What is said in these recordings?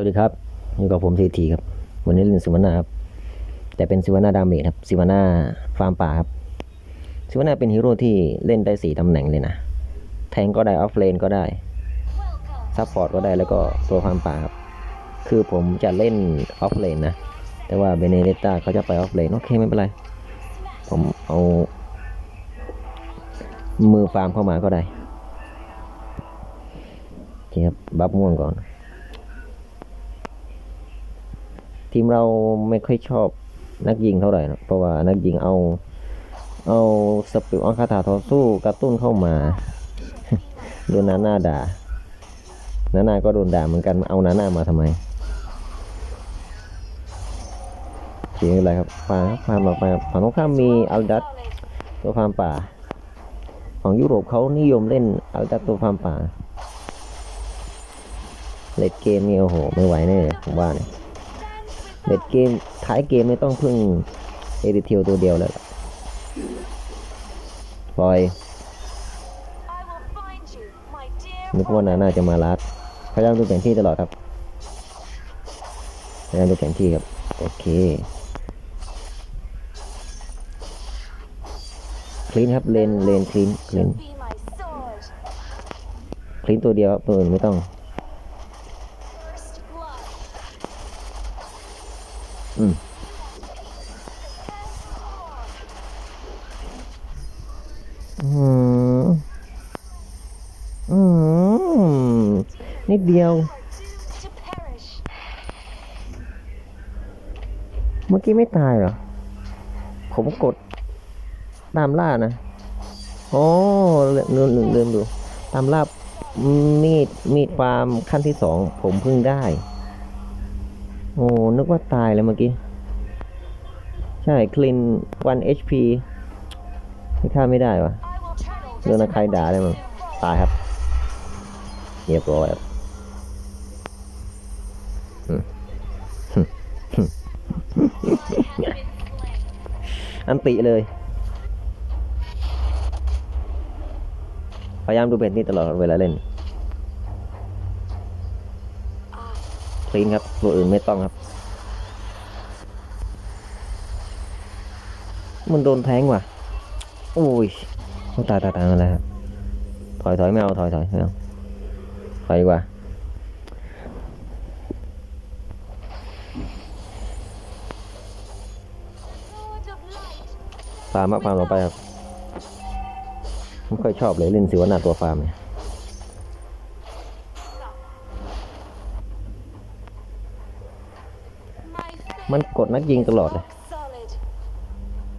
วัสดีครับอยู่กับผมทีทีครับ วันนี้เล่นซิวานาครับ แต่เป็นซิวานาดาเมจครับซิวานาฟาร์มป่าครับซิวานาเป็นฮีโร่ที่เล่นได้สี่ตำแหน่งเลยนะ แทงก็ได้ ออฟเลนก็ได้ ซัพพอร์ตก็ได้แล้วก็ตัวฟาร์มป่าครับ คือผมจะเล่นออฟเลนนะ แต่ว่าเบเนเดต้าเขาจะไปออฟเลน โอเคไม่เป็นไร ผมเอา มือฟาร์มเข้ามาก็ได้โอเคครับ บัฟม่วงก่อน ทีมเราไม่ค่อยชอบนักยิงเท่าไหร่นะเพราะว่านักยิงเอา เอาสปิลอังคาถาทอสู้กระตุ้นเข้ามาโดนนาหน้าด่านาหน้าก็โดนด่าเหมือนกันเอานาหน้ามาทำไมเขียนอะไรครับฟาร์มฟาร์มต่อไปครับฝั่งตรงข้ามมีอัลดัตตัวฟาร์มป่า ของยุโรปเขานิยมเล่นอัลดัตตัวฟาร์มป่าเลดเกมนี่โอ้โห ไม่ไหวแน่ผมว่าเนี่ย เลดเกมท้ายเกมไม่ต้องพึ่งเอริเทียวตัวเดียวแล้วล่ะปล่อยนึกว่านาน่าจะมาลัดพยายามดูแผนที่ตลอดครับพยายามดูแผนที่ครับ โอเค คลีนครับเลนเลนคลีนคลีนคลีนตัวเดียวครับตัวอื่นไม่ต้อง อืมอืมอืมนิดเดียว เมื่อกี้ไม่ตายเหรอ ผมกด ตามล่านะโอ้ลืมลืมลืมดู ตามล่ามีดมีดฟาร์มขั้นที่สอง ผมเพิ่งได้ โอ้ นึกว่าตายเลยเมื่อกี้ ใช่ คลินวัน HP ไม่ฆ่าไม่ได้วะโดนใครด่าได้มั้งตายครับเรียบร้อยครับอันติเลย พยายามดูเป็นที่ตลอดเวลาเล่น คลีนครับตัวอื่นไม่ต้องครับ มันโดนแทงว่ะโอ้ยต้องตายตายตายมาแล้วครับถอยถอยไม่เอาถอยถอยไม่เอาถอยดีกว่าฟาร์มอะฟาร์มต่อไปครับไม่ค่อยชอบเลยเล่นสิวนาตัวฟาร์มเนี่ย มันกดนักยิงตลอดเลย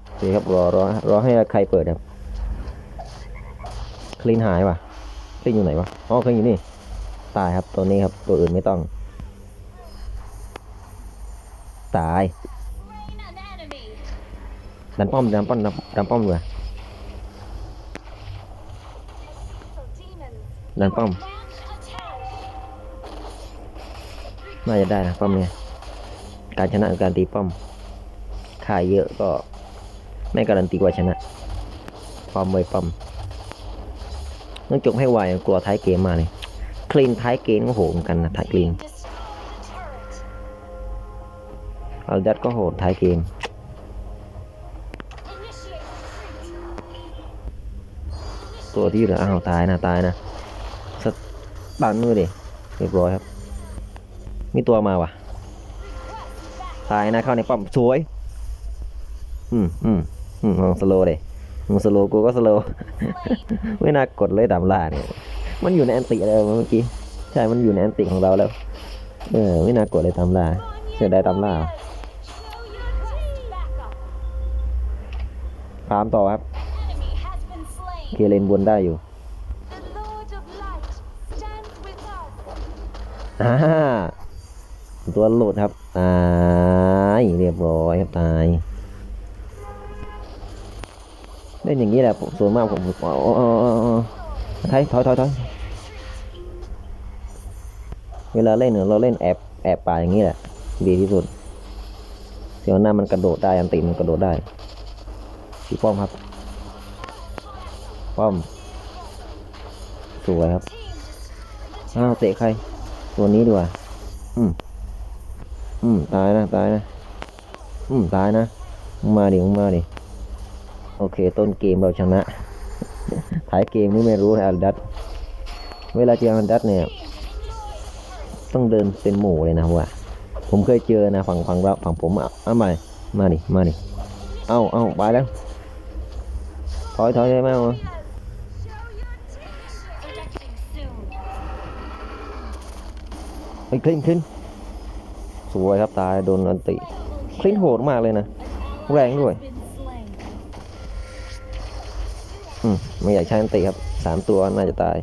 โอเครับรอรอรอให้ใครเปิดครับคลีนหายว่ะคลีนอยู่ไหนวะอ๋อคลีนอยู่นี่ ตายครับตัวนี้ครับตัวอื่นไม่ต้อง ตายดันป้อมดันป้อมดันดันป้อมเลยดันป้อมน่าจะได้นะป้อมเนี่ย การชนะการตีป้อมค่ายเยอะก็ไม่การันตีว่าชนะป้อมไว้ป้อมต้องจบให้ไวกลัวท้ายเกมมาเลยคลีนท้ายเกมก็โหดเหมือนกันนะท้ายคลีนอัลดัตก็โหดท้ายเกมตัวที่อยู่เหลืออ้าวตายนะตายนะสตาร์มือดิเรียบร้อยครับ มีตัวมาว่ะ ตายนะเข้าในป้อมสวย อืมอืมอืมลองสโลว์เลยมึงสโลว์กูก็สโลว์ไม่น่ากดเลยตามล่าเนี่ย มันอยู่ในแอนติแล้วเมื่อกี้ ใช่ มันอยู่ในแอนติของเราแล้ว เออ ไม่น่ากดเลยตามล่าเสียดายตามล่าพามต่อครับเคเลนบนได้อยู่อ่าตัวหลุดครับตา ยเรียบร้อยครับตายเล่นอย่างนี้แหละผมส่วนมากผมอ๋ออ๋ออ๋ออ๋อถอยถอยถอยถอยเวลาเล่นเนี่ยเราเล่นแอบแอบป่าอย่างนี้แหละ ดีที่สุดเสียวหน้ามันกระโดดได้อันติมันกระโดดได้พี่ป้อมครับ ป้อม สวยครับ อ้าวเตะใคร ตัวนี้ดีกว่า อืม อืม ตายนะ ตายนะ อืมตายนะมาดิมาดิโอเค ต้นเกมเราชนะท้ายเกมนี่ไม่รู้นะอัลดัตเวลาเจออัลดัตเนี่ย ต้องเดินเป็นหมู่เลยนะว่าผมเคยเจอนะฝั่งฝั่งเราฝั่งผมอะเอามาดิมาดิมาดิเอาเอาไปแล้วถอยถอยได้ไหมเอาไปคลินคลินสวยครับตายโดนอันติ คลินโหดมากเลยนะ แรงด้วย อืมไม่อยากใช้อันติครับสามตัวน่าจะตาย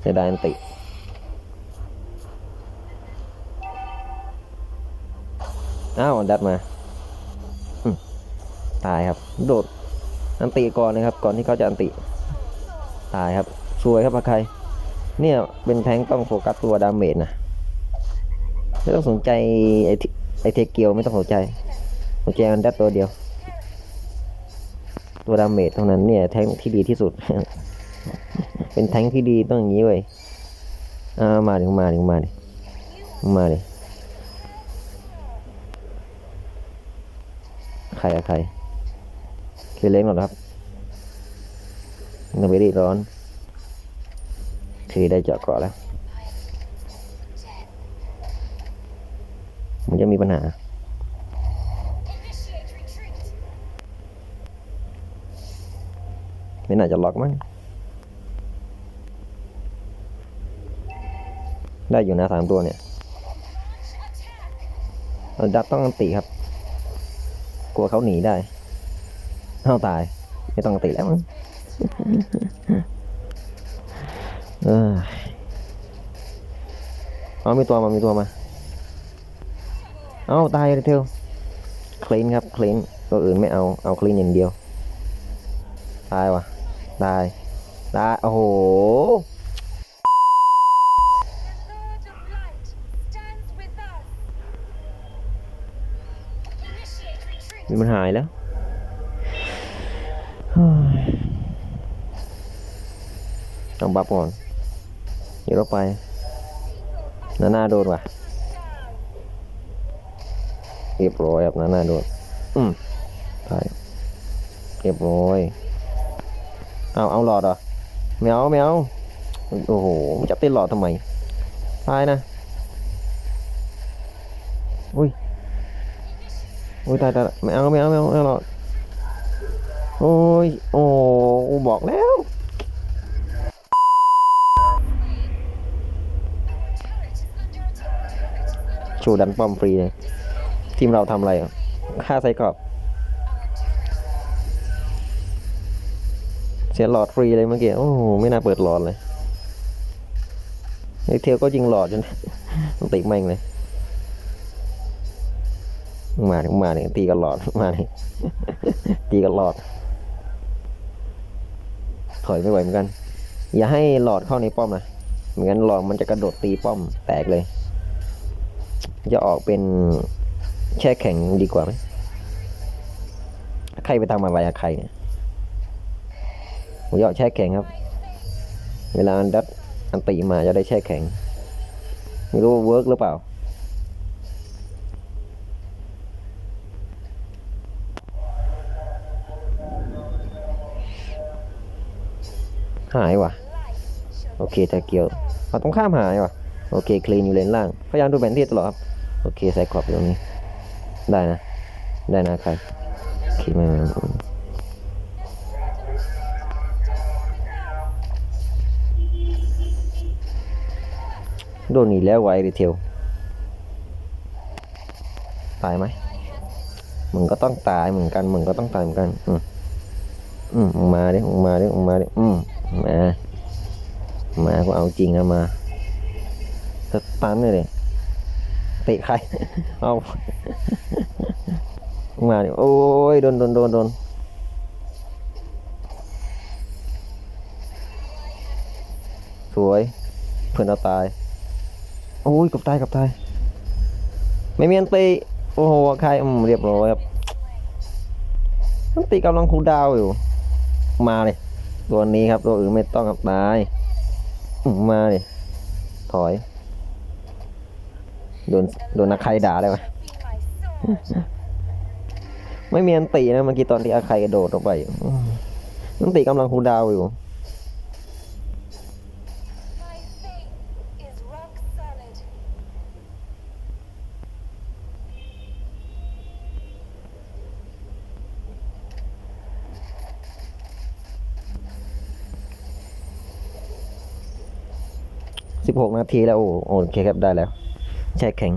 เสียดายอันติอ้าวดัดมาอืมตายครับ โดดอันติก่อนนะครับ ก่อนที่เขาจะอันติ ตายครับสวยครับพาใคร เนี่ยเป็นแทงต้องโฟกัสตัวดาเมจนะไม่ต้องสนใจไอเท ไอเทเกียวไม่ต้องสนใจสนใจอันไดัดตัวเดียว ตัวดาเมจเท่านั้นเนี่ย แทงที่ดีที่สุด เป็นแทงที่ดีต้องอย่างนี้เว้ยอ่ามาดิมาดิมาดิมาดิใครอะใครเคเล้งหรอครับนเวรีร้อนคือได้เจาะเกาะแล้ว มันจะมีปัญหา ไม่น่าจะล็อกมั้งได้อยู่นะสามตัวเนี่ยเราดับต้องอันติครับ กลัวเขาหนีได้เอาตาย ไม่ต้องอันติแล้วมั้งเออเอามีตัวมา มีตัวมา เอาตายเลยเทลคลีนครับคลีนตัวอื่นไม่เอาเอาคลีนอย่างเดียว ตายวะตายตายโอ้โหมีมันหายแล้วต้องบับก่อนเดี๋ยวเราไปนาหน้าโดนว่ะ เรียบร้อยครับนาหน้าโดนอืมไปเรียบร้อยเอาเอาหลอดเหรอไม่เอาไม่เอาโอ้โหมันจะเต้นหลอดทำไมตายนะอุ้ยอุ้ยตายตายไม่เอาไม่เอาไม่เอาไม่เอาหลอดโอ้ยโอ้กูบอกแล้วชูดันป้อมฟรีเลย ทีมเราทำอะไรอะฆ่าไซกรอบเสียหลอดฟรีเลยเมื่อกี้ โอ้โห ไม่น่าเปิดหลอดเลยไอเทลก็ยิงหลอดจนต้องติแม่งเลย มาดิมาดิตีกันหลอด มาดิตีกันหลอด ถอยไม่ไหวเหมือนกัน อย่าให้หลอดเข้าในป้อมนะเหมือนกันหลอดมันจะกระโดดตีป้อมแตกเลย จะออกเป็น แช่แข็งดีกว่าไหมใครไปทำอะไรอะใครเนี่ยผมจะเอาแช่แข็งครับ เวลาอันดัดอันตีมาจะได้แช่แข็ง ไม่รู้ว่าเวิร์กหรือเปล่า หายว่ะ โอเคตะเกียวเอาตรงข้ามหายว่ะ โอเค คลีนอยู่เลนล่าง พยายามดูแผนที่ตลอดครับ โอเค ใส่ขอบอยู่ตรงนี้ ได้นะ ได้นะใครโอเคไมาโดนอีกแล้วไวรีเทลตายไหมมึงก็ต้องตายเหมือนกันมึงก็ต้องตายเหมือนกัน อืมอืมมาดิมึงมาดิมึงมาดิอืมมา มาก็เอาจริงนะมาสตันเลยดิ เตะใคร เอามาดิโอ้ยโดนโดนโดนโดนสวย เพื่อนเราตาย โอ้ยกับตายกับตาย ไม่มีอันตีโอ้โหใครอืมเรียบร้อยครับอันตีกำลังคูดาวอยู่ มาเลยตัวนี้ครับตัวอื่นไม่ต้องครับตายมาเลยถอย โดนโดนอาใครด่าเลยวะไม่มีอันตีนะเมื่อกี้ตอนที่อาใครกระโดดออกไปอืมอันตีกำลังคูลดาวน์อยู่ My faith is rock solid. สิบหกนาทีแล้ว โอ้โอเคครับได้แล้ว แช่แข็ง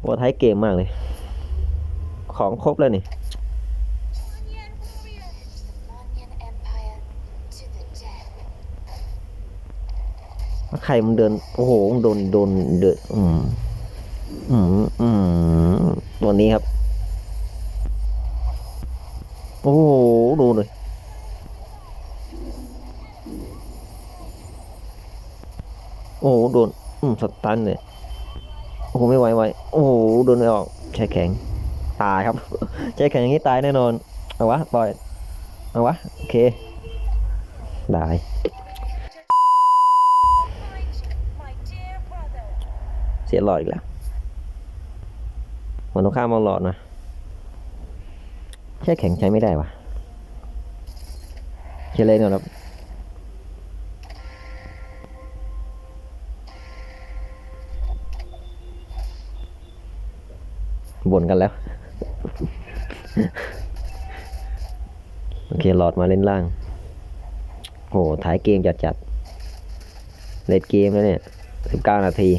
โอ้ท้ายเกมมากเลย ของครบแล้วนี่ใครมันเดิน โอ้โหโดนโดนเดินอืมอืมอืมตัวนี้ครับ โอ้โห ดูเลยโอ้โหโดน อืมสตันเลย โอ้โหไม่ไหวไหวโอ้โหโดนไม่ออกใช้แข็งตายครับใช้แข็งอย่างนี้ตายแน่นอนเอาวะปล่อยเอาวะโอเคได้เสียหลอดอีกแล้วมันต้องข้ามมาหลอดนะใช่แข็งใช้ไม่ได้วะเชลเลนก่อนครับ บ่นกันแล้ว โอเคหลอดมาเล่นล่างโหถ่ายเกมจัดจัดๆเล่นเกมแล้วเนี่ยสิบเก้านาที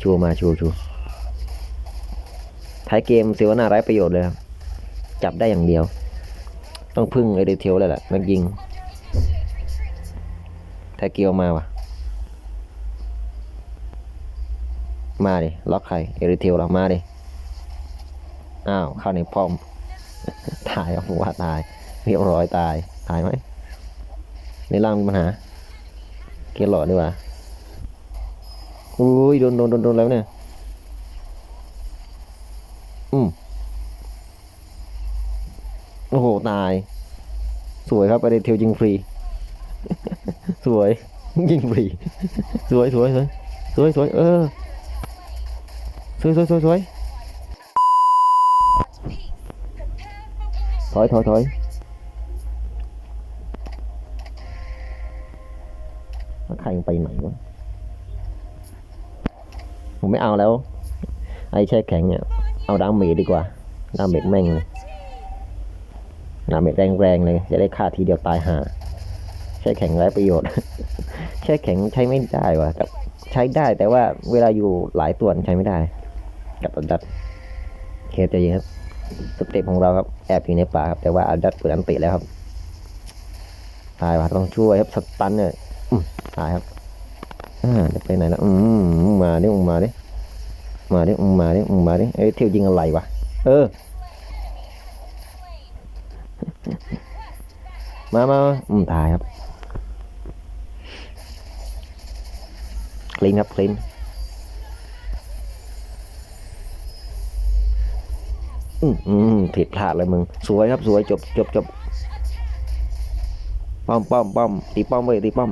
ชูมาชูชูท้ายเกมเสียวนาไร้ประโยชน์เลยครับ จับได้อย่างเดียว ต้องพึ่งไอเดเทลเลยแหละนักยิงท้าเกียวมาวะมาดิล็อกใครเอริเทลเรามาดิ อ้าวเข้าในป้อม ตายครับผมว่าตาย เรียบร้อยตาย ตายไหมในร่างมีปัญหา เกียร์หลอดดีกว่าอุ้ยโดนโดนโดนโดนแล้วเนี่ยอืมโอ้โห ตาย สวยครับไปเดเทลยิงฟรี สวย ยิงฟรี สวยสวยสวยสวยสวยเออ สวยสวยสวยสวย ถอยถอยถอยแล้วใครไปไหนวะผมไม่เอาแล้ว ไอ้แช่แข็งเนี่ย เอาดาเมจดีกว่าดาเมจแม่งเลยดาเมจแรงๆเลย จะได้ฆ่าทีเดียวตายห่าแช่แข็งไร้ประโยชน์ แช่แข็งใช้ไม่ได้วะกับใช้ได้แต่ว่าเวลาอยู่หลายตัวใช้ไม่ได้ กับอัดับเคสใจเย็นครับ สเต็ปของเราครับแอบอยู่ในป่าครับแต่ว่าอัดัตเปิดอันติแล้วครับตายว่ะต้องช่วยครับสตันเนี่ยตายครับอ่าจะไปไหนแล้วอืมมาดิมึงมาดิมาดิมึงมาดิมึงมาดิเอ้ยเที่ยวยิงอะไรวะเออ มามามาอืมตายครับคลีนครับคลีน อืมอืมผิดพลาดเลยมึง สวยครับสวยจบจบจบป้อมป้อมป้อมตีป้อมไปตีป้อม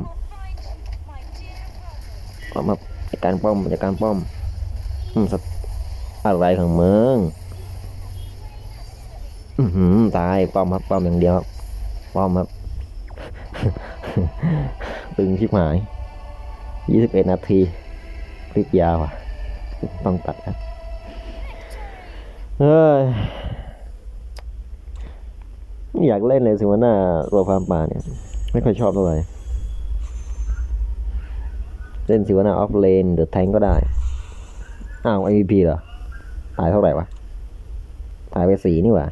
ป้อมครับจัดการป้อมจัดการป้อม อืมสักอะไรของมึงอือหือตายป้อมครับป้อมอย่างเดียวครับป้อมครับตึงชิบหายยี่สิบเอ็ดนาทีคลิปยาวอะ ต้องตัดครับ เฮ้ยไม่อยากเล่นเลยสิว่าหน้ารัวฟาร์มป่าเนี่ย ไม่ค่อยชอบเท่าไหร่เล่นสิวนาออฟเลนหรือแทงก็ได้ อ้าว MVP เหรอ ตายเท่าไหร่วะ ตายไปสีนี่หว่า